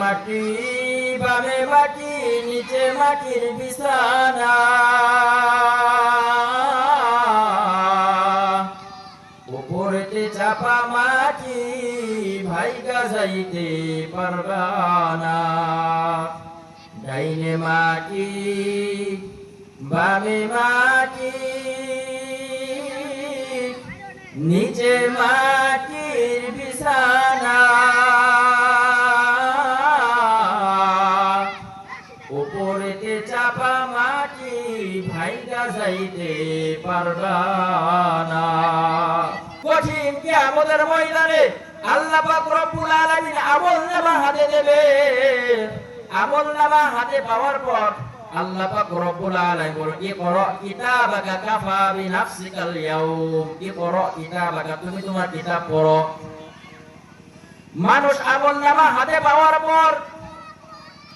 মাটি, বামে মাটি, নিচে মাটির বিছানা। উপরেতে চাপা মাটি, ভাইগা যাইতে পারবানা ডাইনে মাটি, বামে মাটি, নিচে মাটির বিছানা। উপরেতে চাপা মাটি ভাইগা যাইতে পারবানা কঠিন কি আমাদের ময়দানে আল্লাহ আমল নামা হাতে দেবে আমল নামা হাতে পাওয়ার পর আল্লাহ তুমি মানুষ আমল নামা হাতে পাওয়ার পর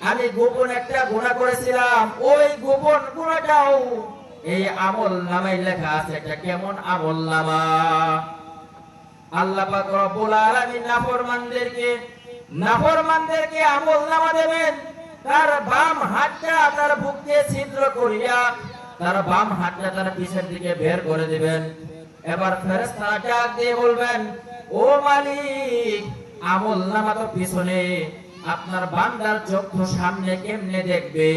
আমি গোপন একটা গুণা করেছিলাম। ওই গোপন গুণাটাও এই আমল নামায় লেখা আছে একটা কেমন আমল নামা? আল্লাহ পাক রব্বুল নাফরমানদেরকে নাফরমানদেরকে আমল নামা দেবেন। তার বাম হাতটা তার বুকে ছিদ্র করিয়া তার বাম হাতটা তার পিছের দিকে বের করে দিবেন। এবার ফেরেশতারা ডাক দিয়ে বলবেন, ও মালিক, আমল নামা তো পিছনে। আপনার বান্দার তো সামনে কেমনে দেখবে?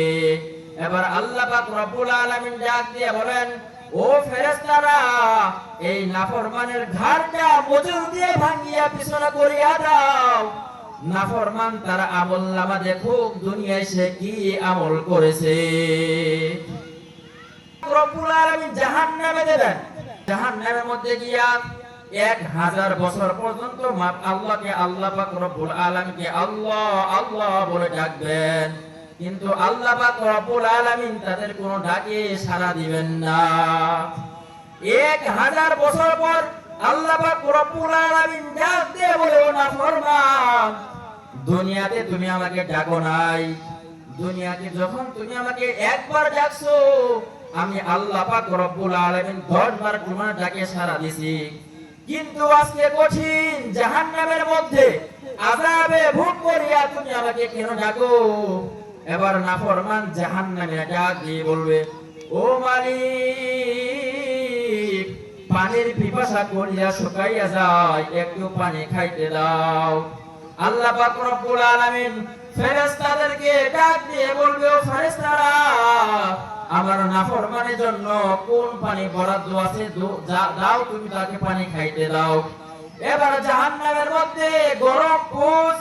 এবার আল্লাহ পাক রব্বুল আলামিন ডাক দিয়ে বলেন, ও ফেরেশতারা, এই নাফরমানের ঘাড়টা মজুর দিয়ে ভাঙিয়া পিছনে করিয়া দাও। নাফরমান তার আমল নামা দেখুক, দুনিয়ায় সে কি আমল করেছে? রব্বুল আলামিন জাহান্নামে দেবেন। জাহান্নামের মধ্যে গিয়া এক হাজার বছর পর্যন্ত আল্লাহকে আল্লাহ পাক রব্বুল আলামিনকে আল্লাহ আল্লাহ বলে ডাকবেন। কিন্তু আল্লাহ পাক রব্বুল আলামিন তাদের কোনো ডাকে সাড়া দিবেন না। এক হাজার বছর পর আল্লাহ পাক রব্বুল আলামিন ডাক দিয়ে বলে না ফরমান দুনিয়াতে তুমি আমাকে ডাকো নাই। দুনিয়াতে যখন তুমি আমাকে একবার ডাকছো, আমি আল্লাহ পাক রব্বুল আলামিন 10 বার তোমার ডাকে সাড়া দিছি। কিন্তু আজকে কঠিন জাহান্নামের মধ্যে আযাবে ভোগ করিয়া তুমি আমাকে কেন ডাকো? এবার নাফরমান জাহান্নামে ডাক দিয়ে বলবে, ও মালিক, পানির পিপাসা করিয়া শুকাইয়া যায় একটু পানি খাইতে দাও। আল্লাহ পাক রব্বুল আলামিন ফেরেশতাদেরকে ডাক দিয়ে বলবে, ও ফেরেশতারা আমার নাফরমানের জন্য কোন পানি বরাদ্দ আছে? দাও, তুমি তাকে পানি খাইতে দাও। এবার জাহান্নামের মধ্যে গরম পুষ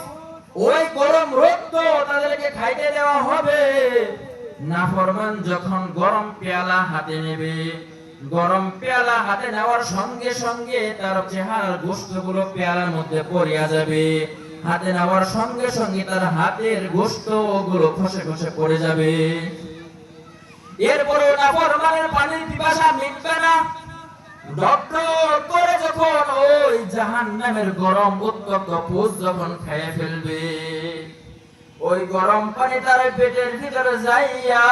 ওই গরম রক্ত তাদেরকে খাইতে দেওয়া হবে। নাফরমান যখন গরম পেয়ালা হাতে নেবে, গরম পেয়ালা হাতে নেওয়ার সঙ্গে সঙ্গে তার চেহারার গোস্তগুলো পেয়ালার মধ্যে পড়িয়া যাবে। হাতে নেওয়ার সঙ্গে সঙ্গে তার হাতের গোস্তগুলো খসে খসে পড়ে যাবে। এরপরে নাফরমানের পানির পিপাসা মিটবে না। ডক্টর করে ওই জাহান্নামের গরম উত্তপ্ত পুষ যখন খেয়ে ফেলবে, ওই গরম পানি তার পেটের ভিতরে যাইয়া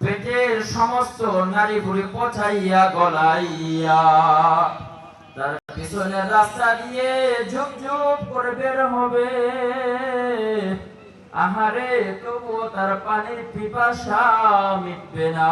পেটের সমস্ত নারী ভুড়ি পচাইয়া, গলাইয়া তার পিছনে রাস্তা দিয়ে ঝুপ ঝুপ করে বের হবে। আহারে তবুও তার পানির পিপাসা মিটবে না।